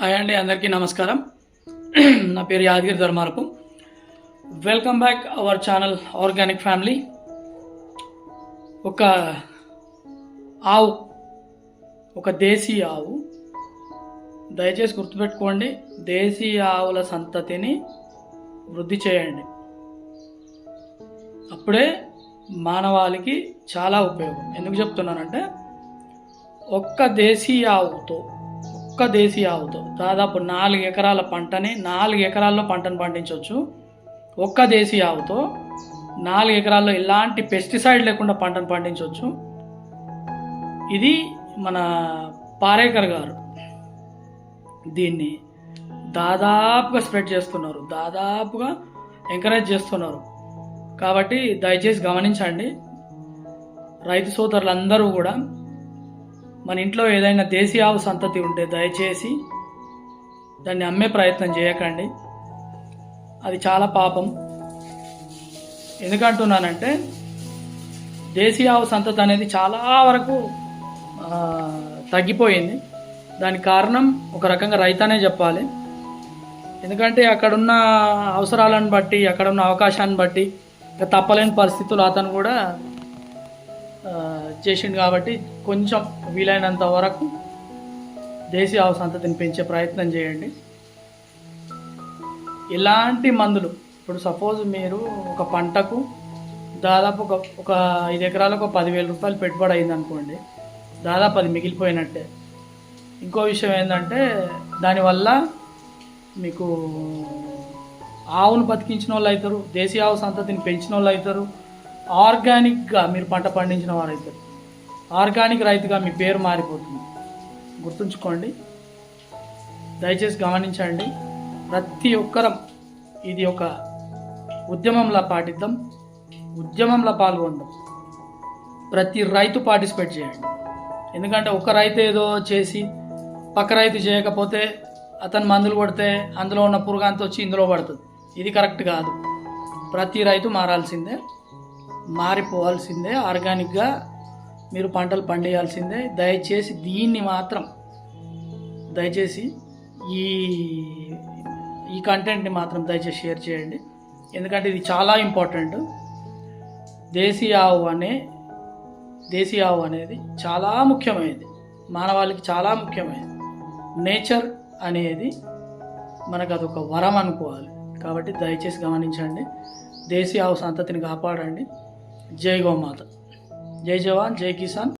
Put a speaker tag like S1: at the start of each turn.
S1: Hi అండి అందరికీ నమస్కారం. నా పేరు Yadagiri Dharmarapu. Welcome back our channel organic family ఒక ఆవు ఒక దేశీ ఆవు. దయచేసి గుర్తుపెట్టుకోండి దేశీ ఆవుల సంతతిని వృద్ధి చేయండి. అప్పుడే మానవాళికి చాలా ఉపయోగం. ఎందుకు చెప్తున్నానంటే ఒక్క దేశీ ఆవుతో ఒక్క దేశీ ఆవుతో దాదాపు నాలుగు ఎకరాల పంటని నాలుగు ఎకరాల్లో పంటను పండించవచ్చు ఒక్క దేశీ ఆవుతో నాలుగు ఎకరాల్లో ఎలాంటి పెస్టిసైడ్ లేకుండా పంటను పండించవచ్చు ఇది మన పారేకర్ గారు దీన్ని దాదాపుగా స్ప్రెడ్ చేస్తున్నారు దాదాపుగా ఎంకరేజ్ చేస్తున్నారు. కాబట్టి దయచేసి గమనించండి. రైతు సోదరులందరూ కూడా మన ఇంట్లో ఏదైనా దేశీ ఆవు సంతతి ఉంటే దయచేసి దాన్ని అమ్మే ప్రయత్నం చేయకండి. అది చాలా పాపం. ఎందుకంటున్నానంటే దేశీ ఆవు సంతతి అనేది చాలా వరకు తగ్గిపోయింది. దానికి కారణం ఒక రకంగా రైతనే చెప్పాలి. ఎందుకంటే అక్కడున్న అవసరాలను బట్టి అక్కడున్న అవకాశాన్ని బట్టి ఇక తప్పలేని పరిస్థితులు అతను కూడా చేసిండు కాబట్టి కొంచెం వీలైనంత వరకు దేశీయ ఆవు సంతతిని పెంచే ప్రయత్నం చేయండి. ఎలాంటి మందులు? ఇప్పుడు సపోజ్ మీరు ఒక పంటకు దాదాపు ఒక ఒక ఐదు ఎకరాలకు పదివేల రూపాయలు పెట్టుబడి అయింది అనుకోండి దాదాపు అది మిగిలిపోయినట్టే. ఇంకో విషయం ఏంటంటే దానివల్ల మీకు ఆవును బతికించిన వాళ్ళు అవుతారు దేశీయ ఆవు సంతతిని పెంచిన వాళ్ళు అవుతారు ఆర్గానిక్గా మీరు పంట పండించిన వారు ఆర్గానిక్ రైతుగా మీ పేరు మారిపోతుంది. గుర్తుంచుకోండి దయచేసి గమనించండి ప్రతి ఒక్కరం ఇది ఒక ఉద్యమంలా పాటిద్దాం ఉద్యమంలో పాల్గొందాం. ప్రతి రైతు పార్టిసిపేట్ చేయండి. ఎందుకంటే ఒక రైతు ఏదో చేసి పక్క రైతు చేయకపోతే అతను మందులు కొడితే అందులో ఉన్న పురుగంత వచ్చి ఇందులో పడుతుంది. ఇది కరెక్ట్ కాదు. ప్రతి రైతు మారాల్సిందే. మారిపోవాల్సిందే ఆర్గానిక్గా మీరు పంటలు పండియాల్సిందే. దయచేసి దీన్ని మాత్రం దయచేసి ఈ ఈ కంటెంట్ని మాత్రం దయచేసి షేర్ చేయండి. ఎందుకంటే ఇది చాలా ఇంపార్టెంట్. దేశీయ ఆవు అనే దేశీ ఆవు అనేది చాలా ముఖ్యమైనది. మానవాళికి చాలా ముఖ్యమైనది. నేచర్ అనేది మనకు అదొక వరం అనుకోవాలి. కాబట్టి దయచేసి గమనించండి. దేశీ ఆవు సంతతిని కాపాడండి. जय गौ माता। जय जवान जय किसान।